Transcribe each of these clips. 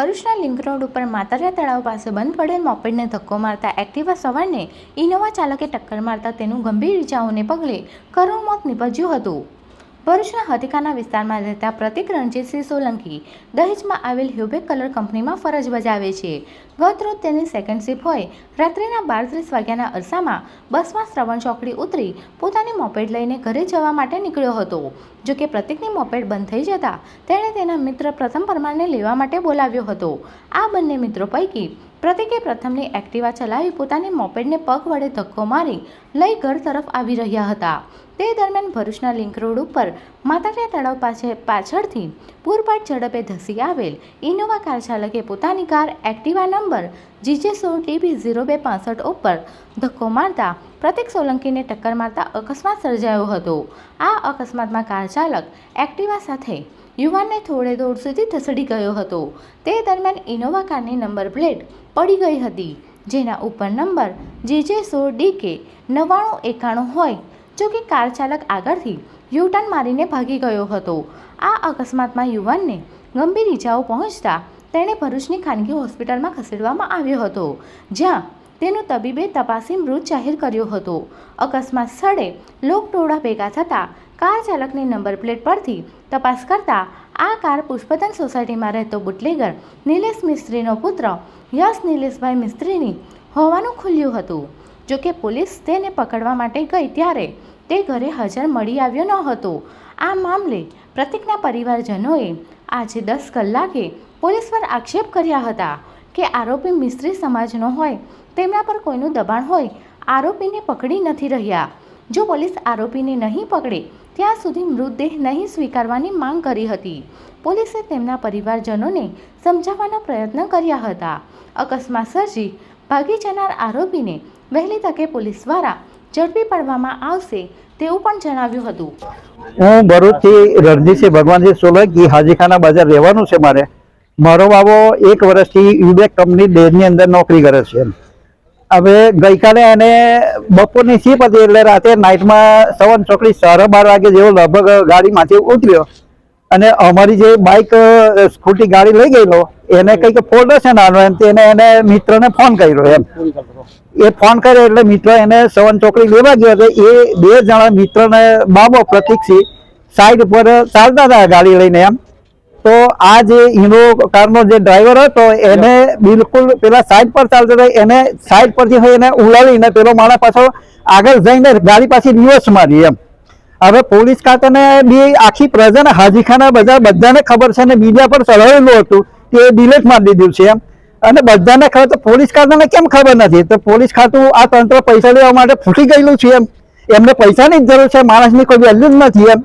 ભરૂચના link road ઉપર માતરિયા તળાવ પાસે બંધ પડેલ મોપેડને ધક્કો મારતા એક્ટિવા સવારને ઇનોવા ચાલકે ટક્કર મારતા તેનું ગંભીર ઇજાઓને પગલે કરુણ મોત નીપજ્યું હતું. ભરૂચના હતિકાના વિસ્તારમાં રહેતા પ્રતિક રણજીતસિંહ સોલંકી દહેજમાં આવેલ હ્યુબેક કલર કંપનીમાં ફરજ બજાવે છે. ગત રોજ તેની સેકન્ડ શિફ્ટ હોય. રાત્રિના બાર ત્રીસ વાગ્યાના અરસામાં બસમાં શ્રવણ ચોકડી ઉતરી પોતાની મોપેડ લઈને ઘરે જવા માટે નીકળ્યો હતો. જો કે પ્રતિકની મોપેડ બંધ થઈ જતાં તેણે તેના મિત્ર પ્રથમ પરમારને લેવા માટે બોલાવ્યો હતો. આ બંને મિત્રો પૈકી પ્રતિકે પ્રથમની એક્ટિવા ચલાવી પોતાની મોપેડને પગ વડે ધક્કો મારી લઈ ઘર તરફ આવી રહ્યા હતા. તે દરમિયાન ભરૂચના લિંક રોડ ઉપર માતાટિયા તળાવ પાસે પાછળથી પૂરપાટ ઝડપે ધસી આવેલ ઇનોવા કાર ચાલકે પોતાની કાર એક્ટિવા નંબર જીજે સો ટીબી ઝીરો બે પાસઠ ઉપર ધક્કો મારતા પ્રતિક સોલંકીને ટક્કર મારતા અકસ્માત સર્જાયો હતો. આ અકસ્માતમાં કાર ચાલક એક્ટિવા સાથે યુવાનને થોડે દૂર સુધી ધસડી ગયો હતો. તે દરમિયાન ઇનોવા કારની નંબર પ્લેટ પડી ગઈ હતી, જેના ઉપર નંબર જીજે સો ડી કે નવ્વાણું એકાણું હોય, જો કે કાર ચાલક આગળથી યુટર્ન મારીને ભાગી ગયો હતો. આ અકસ્માતમાં યુવાનને ગંભીર ઇજાઓ પહોંચતા તેણે ભરૂચની ખાનગી હોસ્પિટલમાં ખસેડવામાં આવ્યો હતો, જ્યાં તેનું તબીબે તપાસી મૃત જાહેર કર્યો હતો. અકસ્માત સ્થળે લોકટોળા ભેગા થતાં કાર ચાલકની નંબર પ્લેટ પરથી તપાસ કરતા આ કાર પુષ્પતન સોસાયટીમાં રહેતો બુટલેગર નિલેશ મિસ્ત્રીનો પુત્ર યશ નિલેશભાઈ મિસ્ત્રીની હોવાનું ખુલ્યું હતું. જોકે પોલીસ તેને પકડવા માટે ગઈ ત્યારે તે ઘરે હાજર મળી આવ્યો ન હતો. આ મામલે પ્રતિકના પરિવારજનોએ આજે દસ કલાકે પોલીસ પર આક્ષેપ કર્યા હતા કે આરોપી મિસ્ત્રી સમાજનો હોય, તેમના પર કોઈનું દબાણ હોય, આરોપીને પકડી નથી રહ્યા. જો પોલીસ આરોપીને નહીં પકડે, ત્યાં સુધી મૃતદેહ નહીં સ્વીકારવાની માંગ કરી હતી. પોલીસે તેમના પરિવારજનોને સમજાવવાના પ્રયત્ન કર્યા હતા. અકસ્માત સર્જી ભાગી જનાર આરોપીને વહેલી તકે પોલીસ દ્વારા ઝડપી પાડવામાં આવશે તેવું પણ જણાવ્યું હતું. હું ભરૂચથી રણજીતસિંહ ભગવાનજી સોલંકી, હાજીખાના બજાર રહેવાનું છે મારે. મારો બાબો એક વર્ષથી યુબેક કંપની ડેરની અંદર નોકરી કરે છે હવે ગઈકાલે એને બપોરની સીપ હતી એટલે રાતે નાઇટમાં સવન ચોકડી સાડા બાર વાગે જેવો લગભગ ગાડીમાંથી ઉતર્યો. અને અમારી જે બાઇક સ્કૂટી ગાડી લઈ ગયેલો, એને કંઈક ફોલ્ડ છે નાનો એમ તેને એને મિત્રને ફોન કર્યો એમ. એ ફોન કર્યો એટલે મિત્ર એને સવન ચોકડી લેવા ગયો હતો એ બે જણા મિત્રને બાબો પ્રતિકસિંહ સાઈડ ઉપર ચાલતા હતા ગાડી લઈને એમ. તો આ જે હિનો કારનો જે ડ્રાઈવર હતો એને બિલકુલ પેલા સાઈડ પર ચાલતો હતો એને સાઈડ પરથી હોય એને ઉલાડીને પેલો માણસ પાછો આગળ જઈને ગાડી પાછી રિવર્સ મારી એમ. હવે પોલીસ ખાતાને બી આખી પ્રજાને હાજીખાના બધા બધાને ખબર છે અને બીજા પર ચઢાવેલું હતું એ ડિલેટ મારી દીધું છે એમ. અને બધાને ખબર તો પોલીસ ખાતાને કેમ ખબર નથી? તો પોલીસ ખાતું આ તંત્ર પૈસા લેવા માટે ફૂટી ગયેલું છે એમ. એમને પૈસાની જ જરૂર છે માણસની કોઈ વેલ્યુ જ નથી એમ.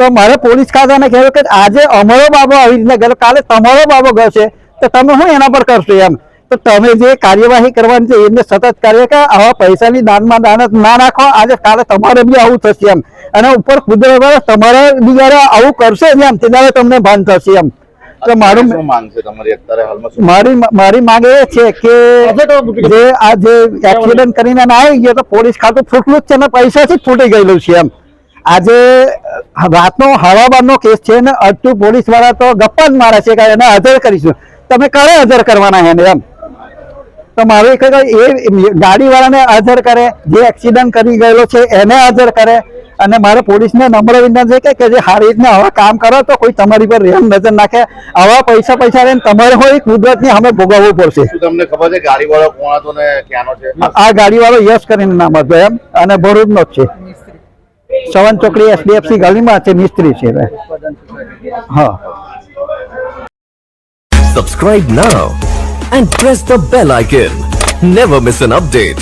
તો મારે પોલીસ ખાતાને કહેવું કે આજે અમારો બાબો આવી રીતના ગયો. કાલે તમારો બાબો ગયો છે તો તમે શું એના પર કરશો એમ? તો તમે જે કાર્યવાહી કરવાની છે એમને સતત કાર્ય કે આવા પૈસાની દાનમાં દાન ના નાખો આજે કાલે તમારે બી આવું થશે એમ. અને ઉપર કુદરત તમારે બિચારે આવું કરશે જ એમ ત્યારે તમને ભાન થશે એમ. તો મારું શું માંગ છે તમારી અત્યારે હાલમાં શું? મારી મારી માંગ એ છે કે જે આ જે એક્સિડન્ટ કરીને આવી ગયો તો પોલીસ ખાતું ફૂટલું જ છે ને પૈસાથી જ ફૂટી ગયેલું છે એમ. આજે રાતનો હવાબારનો કેસ છે ને અડધું પોલીસવાળા તો ગપ્પા જ મારે છે કે એને હાજર કરીશું. તમે કરે હાજર કરવાના એને એમ. તો મારું એક એ ગાડીવાળાને હાજર કરે જે એક્સિડન્ટ કરી ગયેલો છે એને હાજર કરે. અને મારે પોલીસને નમ્ર વિનંતી છે કે જે સારી રીતના આવા કામ કરો તો કોઈ તમારી પર રેમ નજર નાખે. આવા પૈસા પૈસા લઈને તમારે હોય કુદરતની અમે ભોગવવું પડશે. તમને ખબર છે ગાડીવાળો કોણ હતો ને ક્યાંનો છે? આ ગાડીવાળો યશ કરીને નામ હતો એમ. અને ભરૂચનો જ છે. સવન ચોકડી એસડીએફસી ગલીમાં છે મિસ્ત્રી છે. હા Subscribe now and press the bell icon. Never miss an update.